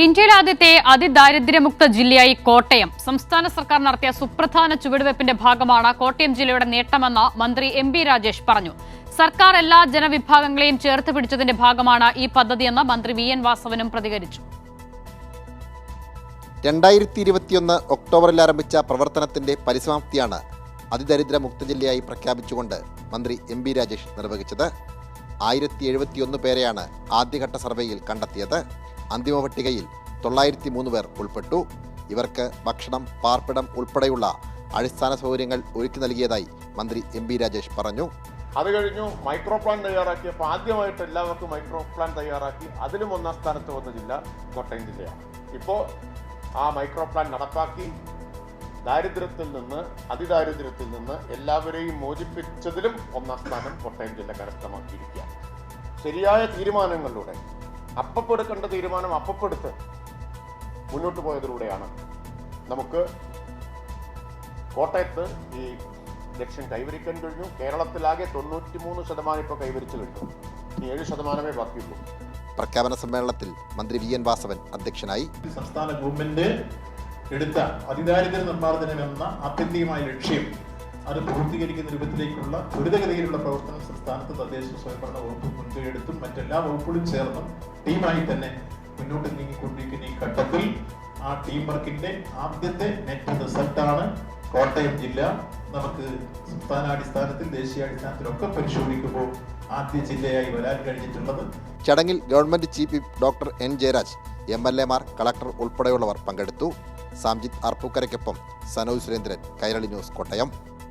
ഇന്ത്യയിലെ ആദ്യത്തെ അതിദാരിദ്ര്യമുക്ത ജില്ലയായി കോട്ടയം. സംസ്ഥാന സർക്കാർ നടത്തിയ സുപ്രധാന ചുവടുവയ്പ്പിന്റെ ഭാഗമാണ് കോട്ടയം ജില്ലയുടെ നേട്ടമെന്ന് മന്ത്രി എം ബി രാജേഷ് പറഞ്ഞു. സർക്കാർ എല്ലാ ജനവിഭാഗങ്ങളെയും ചേർത്ത് പിടിച്ചതിന്റെ ഭാഗമാണ് ഈ പദ്ധതിയെന്ന് മന്ത്രി വി എൻ വാസവനും പ്രതികരിച്ചു. രണ്ടായിരത്തി ഇരുപത്തിയൊന്ന് ഒക്ടോബറിൽ ആരംഭിച്ച പ്രവർത്തനത്തിന്റെ പരിസമാപ്തിയാണ് അതിദരിദ്ര മുക്ത ജില്ലയായി പ്രഖ്യാപിച്ചുകൊണ്ട് മന്ത്രി എം ബി രാജേഷ് നിർവഹിച്ചത്. ആയിരത്തി എഴുപത്തിയൊന്ന് പേരെയാണ് ആദ്യഘട്ട സർവേയിൽ കണ്ടെത്തിയത്. അന്തിമ പട്ടികയിൽ തൊള്ളായിരത്തി മൂന്ന് പേർ ഉൾപ്പെട്ടു. ഇവർക്ക് ഭക്ഷണം പാർപ്പിടം ഉൾപ്പെടെയുള്ള അടിസ്ഥാന സൗകര്യങ്ങൾ ഒരുക്കി നൽകിയതായി മന്ത്രി എം ബി രാജേഷ് പറഞ്ഞു. അത് കഴിഞ്ഞു മൈക്രോ പ്ലാൻ തയ്യാറാക്കിയപ്പോൾ ആദ്യമായിട്ട് എല്ലാവർക്കും മൈക്രോ പ്ലാൻ തയ്യാറാക്കി അതിലും ഒന്നാം സ്ഥാനത്ത് വന്ന ജില്ല കോട്ടയം ജില്ലയാണ്. ഇപ്പോൾ ആ മൈക്രോ പ്ലാൻ നടപ്പാക്കി ദാരിദ്ര്യത്തിൽ നിന്ന് അതിദാരിദ്ര്യത്തിൽ നിന്ന് എല്ലാവരെയും മോചിപ്പിച്ചതിലും ഒന്നാം സ്ഥാനം കോട്ടയം ജില്ല കരസ്ഥമാക്കിയിരിക്കുകയാണ്. ശരിയായ തീരുമാനങ്ങളിലൂടെ അപ്പപ്പെടുക്കേണ്ട തീരുമാനം അപ്പപ്പെടുത്ത് മുന്നോട്ട് പോയതിലൂടെയാണ് നമുക്ക് കോട്ടയത്ത് ഈ ലക്ഷ്യം കൈവരിക്കാൻ കഴിഞ്ഞു. കേരളത്തിലാകെ തൊണ്ണൂറ്റി മൂന്ന് ശതമാനം ഇപ്പോൾ കൈവരിച്ചു കഴിഞ്ഞു. ഇനി ഏഴ് ശതമാനമേ ബാക്കിയുള്ളൂ. പ്രഖ്യാപന സമ്മേളനത്തിൽ മന്ത്രി വി എൻ വാസവൻ അധ്യക്ഷനായി. സംസ്ഥാന ഗവൺമെന്റ് എടുത്ത അതിദാരിദ്ര്യ നിർമ്മാർജനം എന്ന ആത്യന്തികമായ ലക്ഷ്യം അത് പൂർത്തീകരിക്കുന്ന രൂപത്തിലേക്കുള്ള ത്വരിതഗതിയിലുള്ള പ്രവർത്തനം സംസ്ഥാനത്ത് തദ്ദേശ സ്വയംഭരണ വകുപ്പ് മുൻകൈയെടുത്തും മറ്റെല്ലാ വകുപ്പുകളും ചേർന്നും ടീമായി തന്നെ മുന്നോട്ട് നീങ്ങിക്കൊണ്ടിരിക്കുന്ന ഈ ഘട്ടത്തിൽ ആ ടീം വർക്കിന്റെ ആദ്യത്തെ നെറ്റ് റിസൾട്ടാണ് കോട്ടയം ജില്ല. നമുക്ക് സംസ്ഥാനാടിസ്ഥാനത്തിൽ ദേശീയാടിസ്ഥാനത്തിലൊക്കെ പരിശോധിക്കുമ്പോൾ ആദ്യ ജില്ലയായി വരാൻ കഴിഞ്ഞിട്ടുള്ളത് ചടങ്ങിൽ government chief whip doctor N Jayaraj M L എമാർ കളക്ടർ ഉൾപ്പെടെയുള്ളവർ പങ്കെടുത്തു. സാംജിത് ആർപ്പൂക്കരയ്ക്കൊപ്പം സനോജ് സുരേന്ദ്രൻ കൈരളി ന്യൂസ് കോട്ടയം.